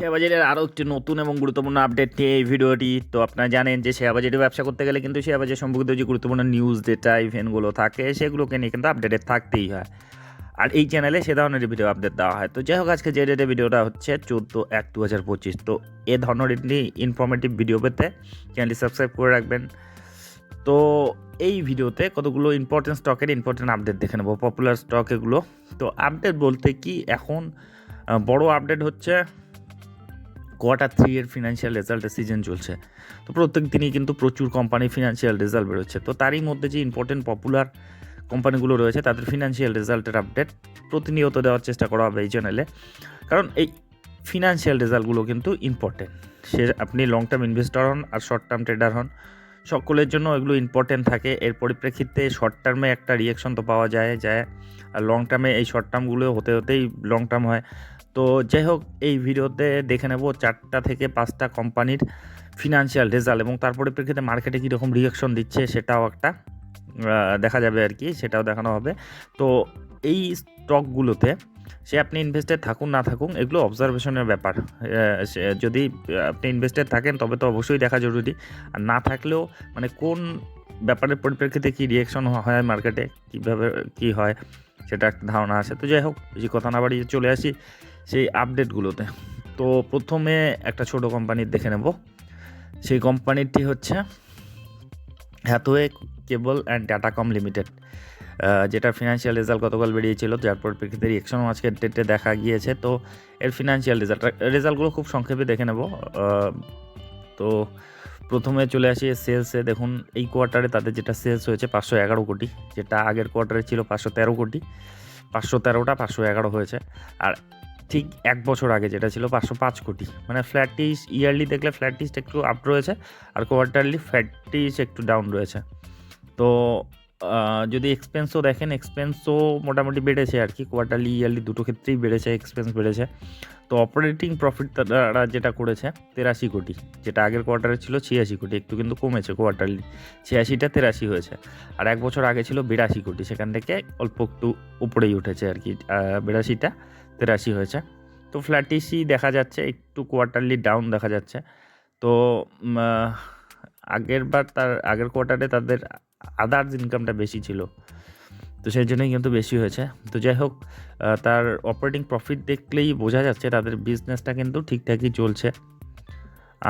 Share বাজারের আরও একটি নতুন এবং গুরুত্বপূর্ণ আপডেট নিয়ে এই ভিডিওটি। তো আপনারা জানেন যে শেয়ার বাজারে ব্যবসা করতে গেলে কিন্তু শেয়ার বাজার সম্পর্কিত যে গুরুত্বপূর্ণ নিউজ ডেটা ইভেন্টগুলো থাকে, সেগুলোকে নিয়ে কিন্তু আপডেটেড থাকতেই হয়। আর এই চ্যানেলে সে ধরনের ভিডিও আপডেট দেওয়া হয়। তো যাই হোক, আজকে যে ডেটে ভিডিওটা হচ্ছে চোদ্দ এক দু হাজার পঁচিশ। তো এ ধরনের ইনফরমেটিভ ভিডিও পেতে চ্যানেলটি সাবস্ক্রাইব করে রাখবেন। তো এই ভিডিওতে কতগুলো ইম্পর্টেন্ট স্টকের ইম্পর্টেন্ট আপডেট দেখে নেব পপুলার স্টক এগুলো। তো আপডেট বলতে কি? এখন বড় আপডেট হচ্ছে কোয়ার্টার থ্রি এর ফিনান্সিয়াল রেজাল্টের সিজন চলছে। তো প্রত্যেক দিনই কিন্তু প্রচুর কোম্পানি ফিনান্সিয়াল রেজাল্ট বেরোচ্ছে। তো তারই মধ্যে যে ইম্পর্টেন্ট পপুলার কোম্পানিগুলো রয়েছে, তাদের ফিনান্সিয়াল রেজাল্টের আপডেট প্রতিনিয়ত দেওয়ার চেষ্টা করা হবে এই চ্যানেলে কারণ এই ফিনান্সিয়াল রেজাল্টগুলো কিন্তু ইম্পর্টেন্ট সে আপনি লং টার্ম ইনভেস্টর হন আর শর্ট টার্ম ট্রেডার হন, সকলের জন্য এগুলো ইম্পর্টেন্ট থাকে। এর পরিপ্রেক্ষিতে শর্ট টার্মে একটা রিয়েকশন তো পাওয়া যায় যায়। আর লং টার্মে এই শর্ট টার্মগুলো হতে হতেই লং টার্ম হয়। তো যাই হোক, এই ভিডিওতে দেখে নেব চারটা থেকে পাঁচটা কোম্পানির ফিনান্সিয়াল রেজাল্ট এবং তার পরিপ্রেক্ষিতে মার্কেটে কীরকম রিয়াকশন দিচ্ছে সেটাও একটা দেখা যাবে আর কি, সেটাও দেখানো হবে। তো এই স্টকগুলোতে সে আপনি ইনভেস্টেড থাকুন না থাকুন, এগুলো অবজারভেশনের ব্যাপার। যদি আপনি ইনভেস্টেড থাকেন, তবে তো অবশ্যই দেখা জরুরি। আর না থাকলেও মানে কোন ব্যাপারের পরিপ্রেক্ষিতে কী রিয়েকশন হয় মার্কেটে কীভাবে কী হয়, সেটা একটা ধারণা আছে। তো যাই হোক, বেশি কথা না বাড়িয়ে চলে আসি। সেই আপডেটগুলোতে তো প্রথমে একটা ছোট কোম্পানির দেখে নেব। সেই কোম্পানিটি হচ্ছে Hathway cable and datacom limited যেটা ফিনান্সিয়াল রেজাল্ট গতকাল বেরিয়েছিল, যার পরিপ্রেক্ষিতে রিয়েকশনও আজকের ডেটে দেখা গিয়েছে। তো এর ফিনান্সিয়াল রেজাল্ট রেজাল্টগুলো খুব সংক্ষেপে দেখে নেব। তো প্রথমে চলে আসি সেলসে দেখুন, এই কোয়ার্টারে তাদের যেটা সেলস হয়েছে পাঁচশো এগারো কোটি, যেটা আগের কোয়ার্টারে ছিল পাঁচশো তেরো কোটি। পাঁচশো তেরোটা পাঁচশো এগারো হয়েছে। আর ঠিক এক বছর আগে যেটা ছিল পাঁচশো পাঁচ কোটি। মানে ফ্ল্যাটিস ইয়ারলি দেখলে ফ্ল্যাটিস একটু আপ রয়েছে, আর কোয়ার্টারলি ফ্ল্যাটিস একটু ডাউন রয়েছে। তো যদি এক্সপেন্সও দেখেন এক্সপেন্সও মোটামুটি বেড়েছে আর কি কোয়ার্টারলি ইয়ারলি দুটো ক্ষেত্রেই বেড়েছে এক্সপেন্স বেড়েছে। তো অপারেটিং প্রফিট তারা যেটা করেছে, তেরাশি কোটি, যেটা আগের কোয়ার্টারে ছিল ছিয়াশি কোটি, একটু কিন্তু কমেছে কোয়ার্টারলি ছিয়াশিটা তেরাশি হয়েছে। আর এক বছর আগে ছিল বিরাশি কোটি, সেখান থেকে অল্প একটু উপরেই উঠেছে আর কি বিরাশিটা। তেরাশি হয়েছে। তো ফ্ল্যাটিসই দেখা যাচ্ছে, একটু কোয়ার্টারলি ডাউন দেখা যাচ্ছে। তো আগের বার তার, আগের কোয়ার্টারে তাদের আদার্স ইনকামটা বেশি ছিল। তো সেই জন্যই কিন্তু বেশি হয়েছে। তো যাই হোক তার অপারেটিং প্রফিট দেখলেই বোঝা যাচ্ছে তাদের বিজনেসটা কিন্তু ঠিকঠাকই চলছে।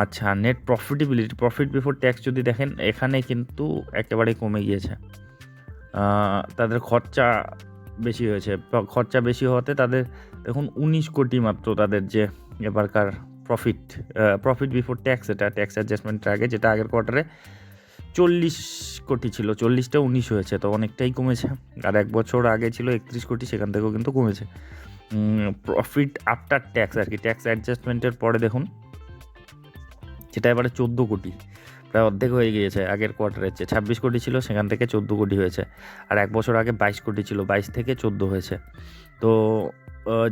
আচ্ছা net profitability profit before tax যদি দেখেন, এখানে কিন্তু একেবারে কমে গিয়েছে। তাদের খরচা বেশি হয়েছে। খরচা বেশি হওয়াতে তাদের, দেখুন, উনিশ কোটি মাত্র তাদের যে এবারকার প্রফিট প্রফিট বিফোর ট্যাক্স এটা ট্যাক্স অ্যাডজাস্টমেন্টের আগে, যেটা আগের কোয়ার্টারে চল্লিশ কোটি ছিল। চল্লিশটা উনিশ হয়েছে, তো অনেকটাই কমেছে। আর এক বছর আগে ছিল একত্রিশ কোটি, সেখান থেকেও কিন্তু কমেছে। প্রফিট আফটার ট্যাক্স আর কি ট্যাক্স অ্যাডজাস্টমেন্টের পরে দেখুন, সেটা এবারে চোদ্দ কোটি। প্রায় অর্ধেক হয়ে গিয়েছে আগের কোয়ার্টারের চেয়ে। ছাব্বিশ কোটি ছিল, সেখান থেকে চোদ্দ কোটি হয়েছে। আর এক বছর আগে বাইশ কোটি ছিল, বাইশ থেকে চোদ্দ হয়েছে। তো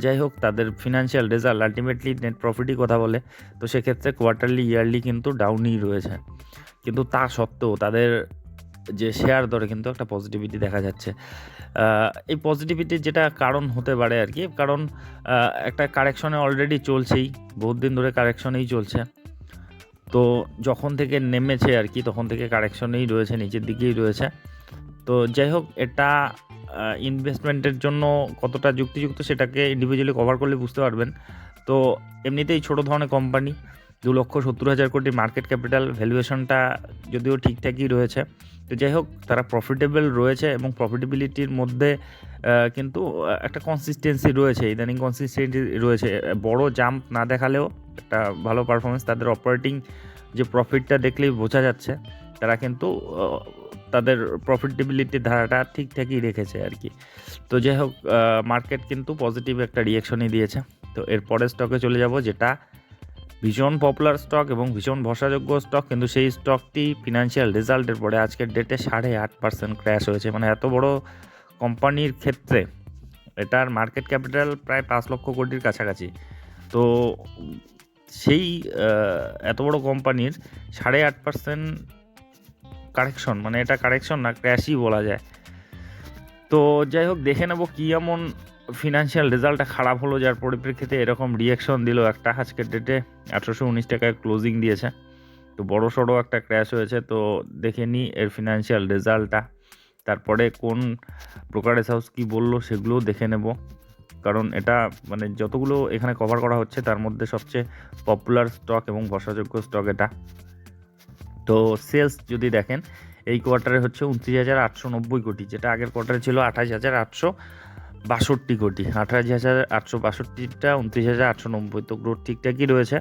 যাই হোক, তাদের ফিনান্সিয়াল রেজাল্ট আলটিমেটলি নেট প্রফিটই কথা বলে। তো সেক্ষেত্রে কোয়ার্টারলি ইয়ারলি কিন্তু ডাউনই রয়েছে। কিন্তু তা সত্ত্বেও তাদের যে শেয়ার দরে কিন্তু একটা পজিটিভিটি দেখা যাচ্ছে। এই পজিটিভিটির যেটা কারণ হতে পারে আর কি, কারণ একটা কারেকশনে অলরেডি চলছেই। বহুত দিন ধরে কারেকশনেই চলছে। তো যখন থেকে নেমেছে আর কি, তখন থেকে কারেকশনেই রয়েছে, নিচের দিকেই রয়েছে। তো যাই হোক, এটা ইনভেস্টমেন্টের জন্য কতটা যুক্তিযুক্ত সেটাকে ইন্ডিভিজুয়ালি কভার করলে বুঝতে পারবেন। তো এমনিতেই ছোট ধরনের কোম্পানি দু লক্ষ সত্তর হাজার কোটি মার্কেট ক্যাপিটাল ভ্যালুয়েশনটা যদিও ঠিকঠাকই রয়েছে। তো যাই হোক, তারা প্রফিটেবল রয়েছে এবং প্রফিটেবিলিটির মধ্যে কিন্তু একটা কনসিস্টেন্সি রয়েছে, ইদানিং কনসিস্টেন্সি রয়েছে। বড় জাম্প না দেখালেও একটা ভালো পারফরমেন্স তাদের অপারেটিং যে প্রফিটটা দেখলেই বোঝা যাচ্ছে। তারা কিন্তু তাদের প্রফিটেবিলিটির ধারাটা ঠিকঠাকই রেখেছে আর কি। তো যাই হোক মার্কেট কিন্তু পজিটিভ একটা রিয়াকশনই দিয়েছে। তো এর পরের স্টকে চলে যাব, যেটা ভীষণ পপুলার স্টক এবং ভীষণ ভরসাযোগ্য স্টক কিন্তু সেই স্টকটি ফিনান্সিয়াল রেজাল্টের পরে আজকের ডেটে সাড়ে আট পার্সেন্ট ক্র্যাশ হয়েছে। মানে এত বড় কোম্পানির ক্ষেত্রে এটার মার্কেট ক্যাপিটাল প্রায় পাঁচ লক্ষ কোটির কাছাকাছি। তো সেই এত বড় কোম্পানির সাড়ে আট পার্সেন্ট কারেকশন মানে এটা কারেকশন না ক্র্যাশই বলা যায়। তো যাই হোক, দেখে নেব কী এমন ফিনান্সিয়াল রেজাল্টটা খারাপ হলো, যার পরিপ্রেক্ষিতে এরকম রিয়াকশন দিল একটা। আজকের ডেটে আঠারোশো উনিশ টাকায় ক্লোজিং দিয়েছে। তো বড় সড়ো একটা ক্র্যাশ হয়েছে, তো দেখে নিই এর ফিনান্সিয়াল রেজাল্টটা তারপরে কোন ব্রোকারেজ হাউস কী বলল সেগুলোও দেখে নেব। কারণ এটা মানে যতগুলো এখানে কভার করা হচ্ছে তার মধ্যে সবচেয়ে পপুলার স্টক এবং ভরসাযোগ্য স্টক এটা। তো সেলস যদি দেখেন, এই কোয়ার্টারে হচ্ছে উনত্রিশ হাজার আটশো নব্বই কোটি, যেটা আগের কোয়ার্টারে ছিল আঠাশ হাজার আটশো বাষট্টি কোটি। আঠাশ হাজার আটশো বাষট্টিটা, উনত্রিশ হাজার আটশো নব্বই। তো গ্রোথ ঠিকঠাকই রয়েছে?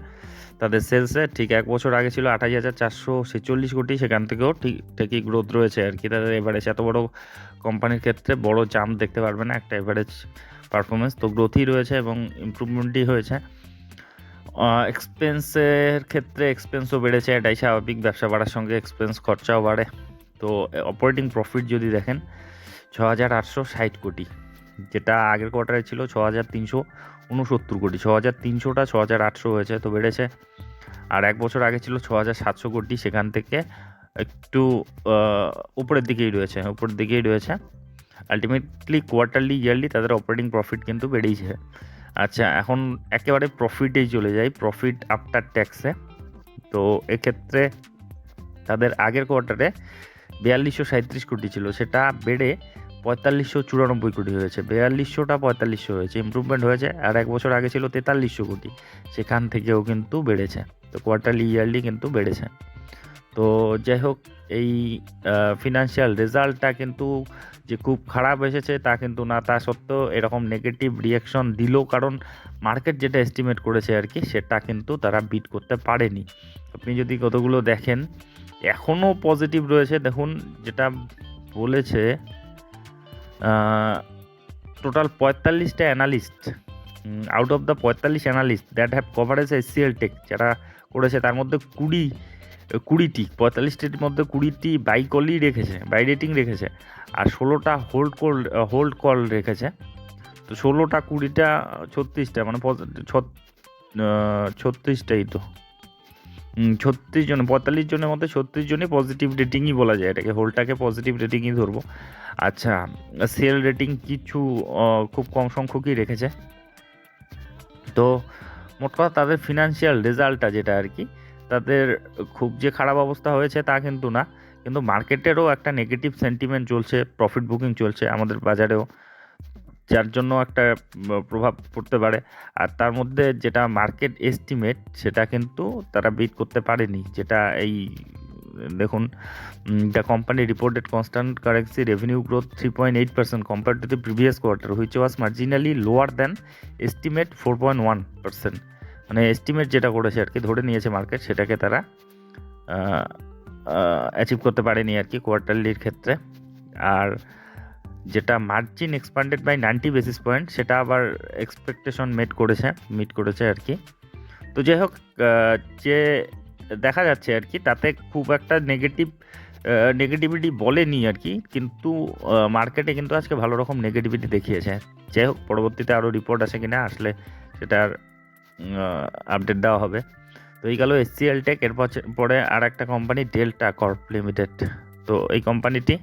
তাদের সেলসে ঠিক এক বছর আগে ছিল আঠাশ হাজার চারশো ছেচল্লিশ কোটি, সেখান থেকেও ঠিকঠাকই গ্রোথ রয়েছে আর কি। তাদের এভারেজ এত বড় কোম্পানির ক্ষেত্রে বড় জাম্প দেখতে পারবে না, একটা এভারেজ পারফরমেন্স তো গ্রোথই রয়েছে এবং ইমপ্রুভমেন্টই হয়েছে। এক্সপেন্সের ক্ষেত্রে এক্সপেন্সও বেড়েছে, এটাই স্বাভাবিক। ব্যবসা বাড়ার সঙ্গে এক্সপেন্স খরচাও বাড়ে। তো অপারেটিং প্রফিট যদি দেখেন, ছ হাজার আটশো ষাট কোটি। যেটা আগের কোয়ার্টারে ছিল ছ হাজার তিনশো উনসত্তর কোটি। ছ হাজার তিনশোটা ছ হাজার আটশো হয়েছে, তো বেড়েছে। আর এক বছর আগে ছিল ছ হাজার সাতশো কোটি, সেখান থেকে একটু উপরের দিকেই রয়েছে, উপরের দিকেই রয়েছে। আলটিমেটলি কোয়ার্টারলি ইয়ারলি তাদের অপারেটিং প্রফিট কিন্তু বেড়েইছে। আচ্ছা এখন একেবারে প্রফিটেই চলে যাই প্রফিট আফটার ট্যাক্সে তো এক্ষেত্রে তাদের আগের কোয়ার্টারে বিয়াল্লিশশো সাঁত্রিশ কোটি ছিল, সেটা বেড়ে পঁয়তাল্লিশশো চুরানব্বই কোটি হয়েছে। বেয়াল্লিশশোটা পঁয়তাল্লিশশো হয়েছে ইমপ্রুভমেন্ট হয়েছে, আর এক বছর আগে ছিল তেতাল্লিশশো কোটি। সেখান থেকেও কিন্তু বেড়েছে। তো কোয়ার্টারলি ইয়ারলি কিন্তু বেড়েছে। তো যাই হোক, এই ফিনান্সিয়াল রেজাল্টটা কিন্তু যে খুব খারাপ এসেছে, তা কিন্তু না, তা সত্ত্বেও এরকম নেগেটিভ রিয়াকশন দিল, কারণ মার্কেট যেটা এস্টিমেট করেছে আর কি, সেটা কিন্তু তারা বিট করতে পারেনি। আপনি যদি কতগুলো দেখেন এখনও পজিটিভ রয়েছে। দেখুন, যেটা বলেছে টোটাল পঁয়তাল্লিশটা অ্যানালিস্ট আউট অফ দ্য পঁয়তাল্লিশ analyst that have coverage HCL tech যারা করেছে, তার মধ্যে কুড়ি, কুড়িটি, পঁয়তাল্লিশটির মধ্যে কুড়িটি বাই কলই রেখেছে বাই রেটিং রেখেছে, আর ষোলোটা হোল্ড কল হোল্ড কল রেখেছে। তো ষোলোটা, কুড়িটা, ছত্রিশটা মানে ছত্রিশটাই তো। ছত্রিশ জন পঁয়তাল্লিশ জনের মধ্যে ছত্রিশ জনই পজিটিভ রেটিংই বলা যায় এটাকে। হোলটাকে পজিটিভ রেটিংই ধরবো। আচ্ছা সেল রেটিং কিছু খুব কম সংখ্যকই রেখেছে। তো মোট কথা তাদের ফিনান্সিয়াল রেজাল্টটা যেটা আর কি, তাদের খুব যে খারাপ অবস্থা হয়েছে তা কিন্তু না। কিন্তু মার্কেটেরও একটা নেগেটিভ সেন্টিমেন্ট চলছে প্রফিট বুকিং চলছে আমাদের বাজারেও। যার জন্য একটা প্রভাব পড়তে পারে। আর তার মধ্যে যেটা মার্কেট এস্টিমেট সেটা কিন্তু তারা বিট করতে পারেনি। যেটা এই, দেখুন the company reported constant currency revenue growth three point eight percent compare to the previous quarter which was marginally lower than estimate four point one percent মানে এস্টিমেট যেটা করেছে আর কি, ধরে নিয়েছে মার্কেট সেটাকে তারা অ্যাচিভ করতে পারেনি আর কি কোয়ার্টারলির ক্ষেত্রে। আর যেটা margin expanded by ninety basis point সেটা আবার এক্সপেকটেশন মেট করেছে মিট করেছে আর কি। তো যাই হোক যে দেখা যাচ্ছে আর কি, তাতে খুব একটা নেগেটিভ নেগেটিভিটি বলেনি আর কি, কিন্তু মার্কেটে কিন্তু আজকে ভালো রকম নেগেটিভিটি দেখিয়েছে। যাই হোক, পরবর্তীতে আরও রিপোর্ট আসে কিনা, আসলে সেটার আপডেট দেওয়া হবে। তো এই গেল এসসিএল টেক এর পছে- পরে আর একটা কোম্পানি ডেল্টা কর্প লিমিটেড তো এই কোম্পানিটি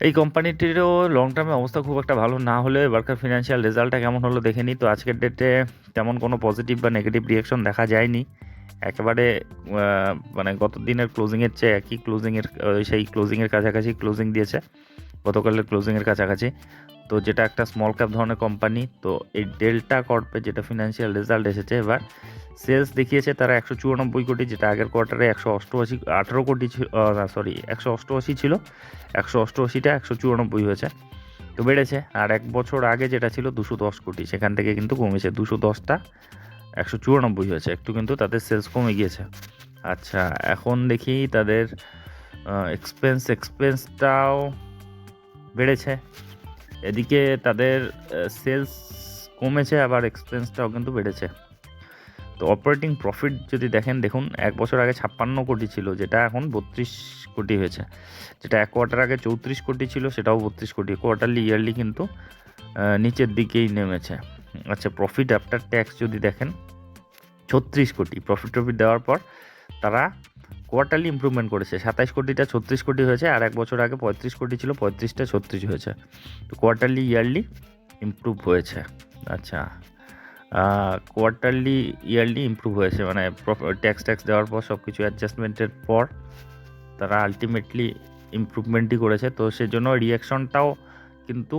এই কোম্পানিটিরও লং টার্মে অবস্থা খুব একটা ভালো না হলে এবারকার ফিনান্সিয়াল রেজাল্টটা কেমন হলো দেখে নিই তো আজকের ডেটে তেমন কোনো পজিটিভ বা নেগেটিভ রিয়াকশন দেখা যায়নি। একেবারে মানে গত দিনের ক্লোজিংয়ের চেয়ে একই ক্লোজিংয়ের সেই ক্লোজিংয়ের কাছাকাছি ক্লোজিং দিয়েছে। গতকালের ক্লোজিংয়ের কাছাকাছি। তো যেটা একটা স্মল ক্যাপ ধরনের কোম্পানি তো এই ডেল্টা কর্পে যেটা ফিনান্সিয়াল রেজাল্ট এসেছে এবার সেলস দেখিয়েছে তারা একশো চুরানব্বই কোটি, যেটা আগের কোয়ার্টারে একশো অষ্টআশি, আঠারো কোটি না সরি একশো অষ্টআশি ছিল, একশো অষ্টআশিটা একশো চুরানব্বই হয়েছে, তো বেড়েছে। আর এক বছর আগে যেটা ছিল দুশো দশ কোটি, সেখান থেকে কিন্তু কমেছে, দুশো দশটা একশো চুরানব্বই হয়েছে, একটু কিন্তু তাদের সেলস কমে গিয়েছে। আচ্ছা এখন দেখি তাদের এক্সপেন্স এক্সপেন্সটাও বেড়েছে। এদিকে তাদের সেলস কমেছে, আবার এক্সপেন্সটাও কিন্তু বেড়েছে। তো অপারেটিং প্রফিট যদি দেখেন, দেখুন, এক বছর আগে ছাপ্পান্ন কোটি ছিল, যেটা এখন বত্রিশ কোটি হয়েছে। যেটা এক কোয়ার্টার আগে চৌত্রিশ কোটি ছিল, সেটাও বত্রিশ কোটি। কোয়ার্টারলি ইয়ারলি কিন্তু নিচের দিকেই নেমেছে। আচ্ছা প্রফিট আফটার ট্যাক্স যদি দেখেন, ছত্রিশ কোটি। প্রফিট টফিট দেওয়ার পর তারা কোয়ার্টারলি ইম্প্রুভমেন্ট করেছে। সাতাইশ কোটিটা ছত্রিশ কোটি হয়েছে, আর এক বছর আগে পঁয়ত্রিশ কোটি ছিল, পঁয়ত্রিশটা ছত্রিশ হয়েছে। তো কোয়ার্টারলি ইয়ারলি ইমপ্রুভ হয়েছে। আচ্ছা কোয়ার্টারলি ইয়ারলি ইমপ্রুভ হয়েছে। মানে ট্যাক্স ট্যাক্স দেওয়ার পর সব কিছু অ্যাডজাস্টমেন্টের পর তারা আলটিমেটলি ইমপ্রুভমেন্টই করেছে। তো সেজন্য রিয়াকশনটাও কিন্তু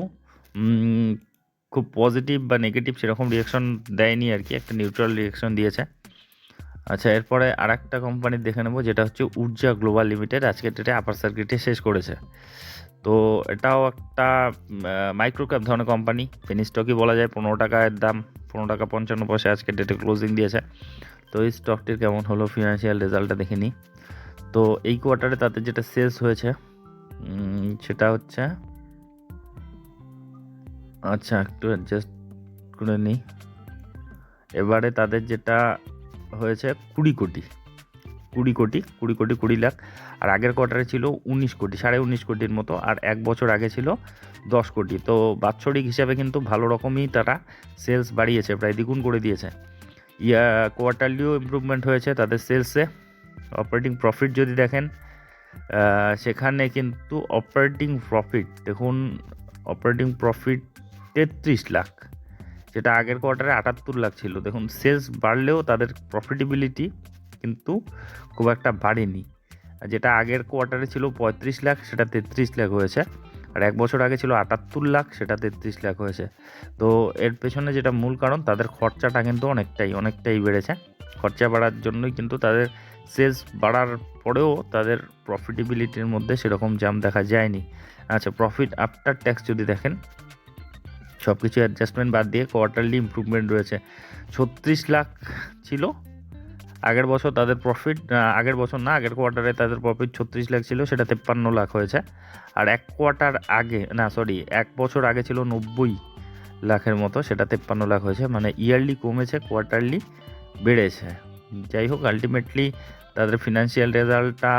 খুব পজিটিভ বা নেগেটিভ সেরকম রিয়াকশন দেয়নি আর কি। একটা নিউট্রাল রিয়াকশন দিয়েছে। আচ্ছা এরপরে আর একটা কোম্পানি দেখে নেব, যেটা হচ্ছে ঊর্জা গ্লোবাল লিমিটেড। আজকে ডেটে আপার সার্কিটে শেষ করেছে। তো এটাও একটা মাইক্রো ক্যাপ ধরনের কোম্পানি পেনি স্টকই বলা যায়, পনেরো টাকার দাম, পনেরো টাকা পঞ্চান্ন পয়সা আজকে ডেটে ক্লোজিং দিয়েছে। তো এই স্টকটির কেমন হলো ফিনান্সিয়াল রেজাল্টটা দেখে নিই। তো এই কোয়ার্টারে তাদের যেটা সেলস হয়েছে সেটা হচ্ছে আচ্ছা একটু অ্যাডজাস্ট করে নিই। এবারে তাদের যেটা হয়েছে কুড়ি কোটি। কুড়ি কোটি কুড়ি কোটি, কুড়ি লাখ। আর আগের কোয়ার্টারে ছিল উনিশ কোটি, সাড়ে উনিশ কোটির মতো। আর এক বছর আগে ছিল দশ কোটি। তো বাৎসরিক হিসাবে কিন্তু ভালো রকমই তারা সেলস বাড়িয়েছে, প্রায় দ্বিগুণ করে দিয়েছে। ইয়া কোয়ার্টারলিও ইমপ্রুভমেন্ট হয়েছে তাদের সেলসে অপারেটিং প্রফিট যদি দেখেন সেখানে কিন্তু অপারেটিং প্রফিট দেখুন অপারেটিং প্রফিট তেত্রিশ লাখ। যেটা আগের কোয়ার্টারে আটাত্তর লাখ ছিল দেখুন সেলস বাড়লেও তাদের প্রফিটেবিলিটি কিন্তু খুব একটা বাড়েনি। যেটা আগের কোয়ার্টারে ছিল পঁয়ত্রিশ লাখ, সেটা তেত্রিশ লাখ হয়েছে। আর এক বছর আগে ছিল আটাত্তর লাখ, সেটা তেত্রিশ লাখ হয়েছে। তো এর পেছনে যেটা মূল কারণ, তাদের খরচাটা কিন্তু অনেকটাই অনেকটাই বেড়েছে। খরচা বাড়ার জন্যই কিন্তু তাদের সেলস বাড়ার পরেও তাদের প্রফিটেবিলিটির মধ্যে সেরকম জাম দেখা যায়নি। আচ্ছা প্রফিট আফটার ট্যাক্স যদি দেখেন সব কিছু অ্যাডজাস্টমেন্ট বাদ দিয়ে কোয়ার্টারলি ইমপ্রুভমেন্ট রয়েছে। ছত্রিশ লাখ ছিল, আগের বছর তাদের প্রফিট আগের বছর না, আগের কোয়ার্টারে তাদের প্রফিট ছত্রিশ লাখ ছিল, সেটা তেপ্পান্ন লাখ হয়েছে। আর এক কোয়ার্টার আগে, না সরি এক বছর আগে ছিল নব্বই লাখের মতো, সেটা তেপ্পান্ন লাখ হয়েছে মানে ইয়ারলি কমেছে কোয়ার্টারলি বেড়েছে। যাই হোক আলটিমেটলি তাদের ফিনান্সিয়াল রেজাল্টটা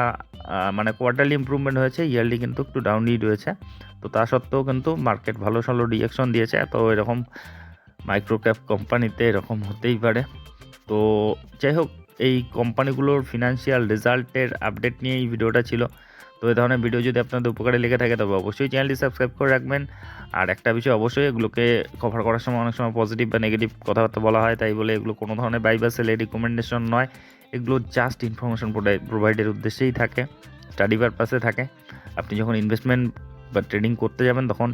মানে কোয়ার্টারলি ইমপ্রুভমেন্ট হয়েছে ইয়ারলি কিন্তু একটু ডাউনই রয়েছে। তো তা সত্ত্বেও কিন্তু মার্কেট ভালো ভালো রিয়াকশন দিয়েছে তো এরকম মাইক্রো ক্যাপ কোম্পানিতে এরকম হতেই পারে। তো যাই হোক, এই কোম্পানিগুলোর ফিনান্সিয়াল রেজাল্টের আপডেট নিয়ে এই ভিডিওটা ছিল। তো এই ধরনের ভিডিও যদি আপনাদের উপকারে লেগে থাকে, তবে অবশ্যই চ্যানেলটি সাবস্ক্রাইব করে রাখবেন। আর একটা বিষয় অবশ্যই, এগুলোকে কভার করার সময় অনেক সময় পজিটিভ বা নেগেটিভ কথাবার্তা বলা হয়, তাই বলে এগুলো কোনো ধরনের বাই বা সেলের রিকমেন্ডেশন নয়। এগুলো জাস্ট ইনফরমেশন প্রোভাইডের উদ্দেশ্যেই থাকে স্টাডি পারপাসে থাকে। আপনি যখন ইনভেস্টমেন্ট বা ট্রেডিং করতে যাবেন, তখন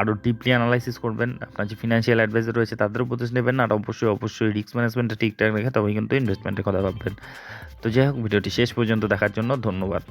আরও ডিপলি অ্যানালাইসিস করবেন। আপনার যে ফিনান্সিয়াল অ্যাডভাইজার রয়েছে, তাদের উপদেশ নেবেন আর অবশ্যই অবশ্যই রিস্ক ম্যানেজমেন্টটা ঠিকঠাক রেখে তবেই কিন্তু ইনভেস্টমেন্টের কথা ভাববেন। তো যাই হোক, ভিডিওটি শেষ পর্যন্ত দেখার জন্য ধন্যবাদ।